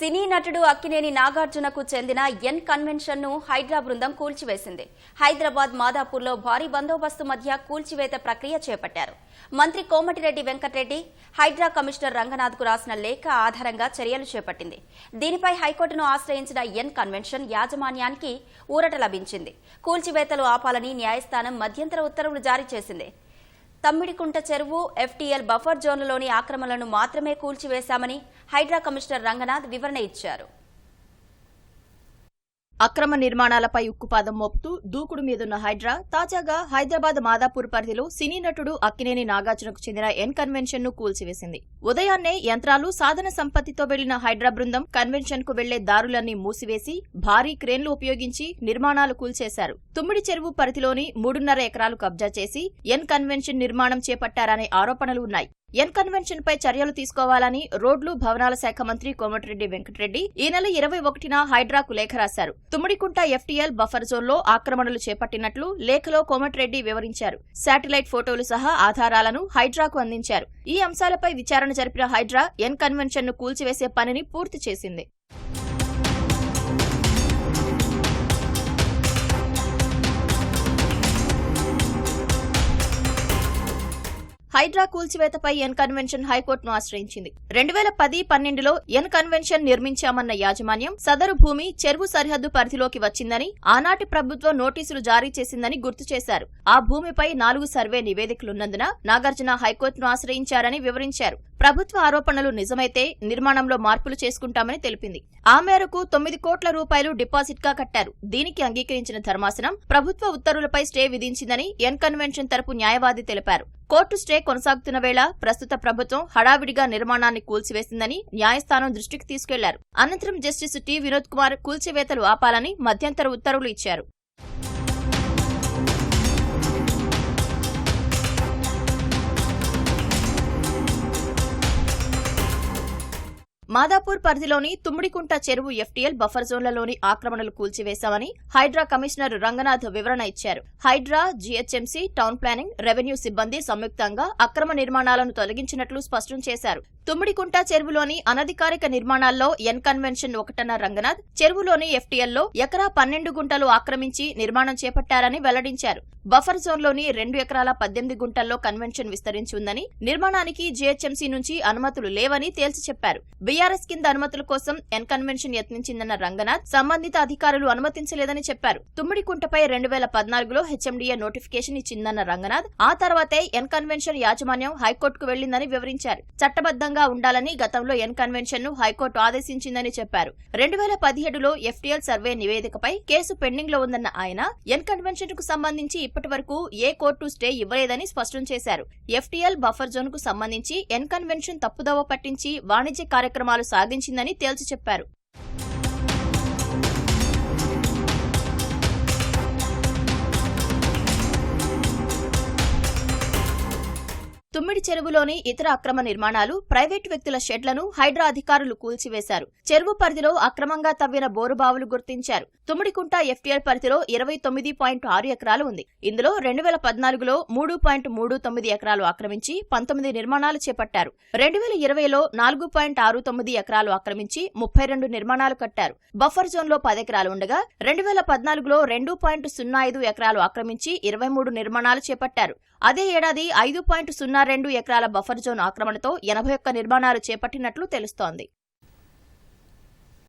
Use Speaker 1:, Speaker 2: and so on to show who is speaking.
Speaker 1: సినీ నటుడు అక్కినేని నాగార్జునకు చెందిన ఎన్ కన్వెన్షన్ను హైడ్రా బృందం కూల్చివేసింది. హైదరాబాద్ మాదాపూర్లో భారీ బందోబస్తు మధ్య కూల్చివేత ప్రక్రియ చేపట్టారు. మంత్రి కోమటిరెడ్డి వెంకటరెడ్డి హైడ్రా కమిషనర్ రంగనాథ్కు రాసిన లేఖ ఆధారంగా చర్యలు చేపట్టింది. దీనిపై హైకోర్టును ఆశ్రయించిన ఎన్ కన్వెన్షన్ యాజమాన్యానికి ఊరట లభించింది. కూల్చివేతలు ఆపాలని న్యాయస్థానం మధ్యంతర ఉత్తర్వులు జారీ చేసింది. తమ్మిడికుంట చెరువు ఎఫ్టీఎల్ బఫర్ జోన్లలోని ఆక్రమణలను మాత్రమే కూల్చివేశామని హైడ్రా కమిషనర్ రంగనాథ్ వివరణ ఇచ్చారు.
Speaker 2: అక్రమ నిర్మాణాలపై ఉక్కుపాదం మోపుతూ దూకుడు మీదున్న హైడ్రా తాజాగా హైదరాబాద్ మాదాపూర్ పరిధిలో సినీ నటుడు అక్కినేని నాగార్జునకు చెందిన ఎన్ కన్వెన్షన్ను కూల్చివేసింది. ఉదయాన్నే యంత్రాలు సాధన సంపత్తితో వెళ్ళిన హైడ్రా బృందం కన్వెన్షన్కు వెళ్ళే దారులన్నీ మూసివేసి భారీ క్రేన్లు ఉపయోగించి నిర్మాణాలు కూల్చేశారు. తుమ్మిడి చెరువు పరిధిలోని మూడున్నర ఎకరాలు కబ్జా చేసి ఎన్ కన్వెన్షన్ నిర్మాణం చేపట్టారనే ఆరోపణలు ఉన్నాయి. ఎన్ కన్వెన్షన్ పై చర్యలు తీసుకోవాలని రోడ్లు భవనాల శాఖ మంత్రి కోమటిరెడ్డి వెంకటరెడ్డి ఈ నెల ఇరవై ఒకటిన హైడ్రాకు లేఖ రాశారు. తుమ్మిడికుంట ఎఫ్టీఎల్ బఫర్ జోన్లో ఆక్రమణలు చేపట్టినట్లు లేఖలో కోమటిరెడ్డి వివరించారు. శాటిలైట్ ఫోటోలు సహా ఆధారాలను హైడ్రాకు అందించారు. ఈ అంశాలపై విచారణ జరిపిన హైడ్రా ఎన్ కన్వెన్షన్ను కూల్చివేసే పనిని పూర్తి చేసింది. హైడ్రా కూల్చివేతపై ఎన్ కన్వెన్షన్ హైకోర్టును ఆశ్రయించింది. రెండు వేల పది పన్నెండులో ఎన్ కన్వెన్షన్ నిర్మించామన్న యాజమాన్యం సదరు భూమి చెరువు సరిహద్దు పరిధిలోకి వచ్చిందని ఆనాటి ప్రభుత్వం నోటీసులు జారీ చేసిందని గుర్తు చేశారు. ఆ భూమిపై నాలుగు సర్వే నివేదికలున్నందున నాగార్జున హైకోర్టును ఆశ్రయించారని వివరించారు. ప్రభుత్వ ఆరోపణలు నిజమైతే నిర్మాణంలో మార్పులు చేసుకుంటామని తెలిపింది. ఆ మేరకు తొమ్మిది కోట్ల రూపాయలు డిపాజిట్గా కట్టారు. దీనికి అంగీకరించిన ధర్మాసనం ప్రభుత్వ ఉత్తర్వులపై స్టే విధించిందని ఎన్ కన్వెన్షన్ తరపు న్యాయవాది తెలిపారు. కోర్టు స్టే కొనసాగుతున్న వేళ ప్రస్తుత ప్రభుత్వం హడావిడిగా నిర్మాణాన్ని కూల్చివేసిందని న్యాయస్థానం దృష్టికి తీసుకెళ్ళారు. అనంతరం జస్టిస్ టి. వినోద్ కుమార్ కూల్చివేతలు ఆపాలని మధ్యంతర ఉత్తర్వులు ఇచ్చారు. మాదాపూర్ పరిధిలోని తుమ్మిడికుంట చెరువు ఎఫ్టీఎల్ బఫర్ జోన్లలోని ఆక్రమణలు కూల్చివేశామని హైడ్రా కమిషనర్ రంగనాథ్ వివరణ ఇచ్చారు. HYDRAA GHMC town planning revenue సిబ్బంది సంయుక్తంగా అక్రమ నిర్మాణాలను తొలగించినట్లు స్పష్టం చేశారు. తుమ్మిడికుంట చెరువులోని అనధికారిక నిర్మాణాల్లో ఎన్ కన్వెన్షన్ ఒకటన్న రంగనాథ్ చెరువులోని ఎఫ్టీఎల్లో ఎకరా పన్నెండు గుంటలు ఆక్రమించి నిర్మాణం చేపట్టారని వెల్లడించారు. బఫర్ జోన్లోని రెండు ఎకరాల పద్దెనిమిది గుంటల్లో కన్వెన్షన్ విస్తరించి ఉందని నిర్మాణానికి జీహెచ్ఎంసీ నుంచి అనుమతులు లేవని తేల్చి చెప్పారు. బీఆర్ఎస్ కింద అనుమతుల కోసం ఎన్ కన్వెన్షన్ యత్నించిందన్న రంగనాథ్ సంబంధిత అధికారులు అనుమతించలేదని చెప్పారు. తుమ్మిడికుంటపై రెండు వేల పద్నాలుగులో హెచ్ఎండిఏ నోటిఫికేషన్ ఇచ్చిందన్న రంగనాథ్ ఆ తర్వాతే ఎన్ కన్వెన్షన్ యాజమాన్యం హైకోర్టుకు వెళ్ళిందని వివరించారు. చట్టబద్దంగా ఉండాలని గతంలో ఎన్ కన్వెన్షన్ను హైకోర్టు ఆదేశించిందని చెప్పారు. రెండు వేల పదిహేడులో ఎఫ్టీఎల్ సర్వే నివేదికపై కేసు పెండింగ్లో ఉందన్న ఆయన ఎన్ కన్వెన్షన్కు సంబంధించి ఇప్పటి వరకు ఏ కోర్టు స్టే ఇవ్వలేదని స్పష్టం చేశారు. ఎఫ్టీఎల్ బఫర్ జోన్కు సంబంధించి ఎన్ కన్వెన్షన్ తప్పుదోవ పట్టించి వాణిజ్య కార్యక్రమాలు సాగించిందని తేల్చి చెప్పారు. తుమ్మిడి చెరువులోని ఇతర అక్రమ నిర్మాణాలు ప్రైవేటు వ్యక్తుల షెడ్లను హైడ్రా అధికారులు కూల్చివేశారు. చెరువు పరిధిలో అక్రమంగా తవ్విన బోరుబావులు గుర్తించారు. తుమ్మిడికుంట ఎఫ్టీఎల్ పరిధిలో ఇరవై తొమ్మిది పాయింట్ ఆరు ఎకరాలు ఉంది. ఇందులో రెండు వేల పద్నాలుగులో మూడు పాయింట్ మూడు తొమ్మిది ఎకరాలు ఆక్రమించి పంతొమ్మిది నిర్మాణాలు చేపట్టారు. రెండు వేల ఇరవైలో నాలుగు పాయింట్ ఆరు తొమ్మిది ఎకరాలు ఆక్రమించి ముప్పై రెండు నిర్మాణాలు కట్టారు. బఫర్ జోన్లో పది ఎకరాలు ఉండగా రెండు వేల పద్నాలుగులో రెండు పాయింట్ సున్నా ఐదు ఎకరాలు ఆక్రమించి ఇరవై మూడు నిర్మాణాలు చేపట్టారు. అదే ఏడాది ఐదు పాయింట్ సున్నా రెండు ఎకరాల బఫర్ జోన్ ఆక్రమణతో ఎనభై ఒక్క నిర్మాణాలు చేపట్టినట్లు తెలుస్తోంది.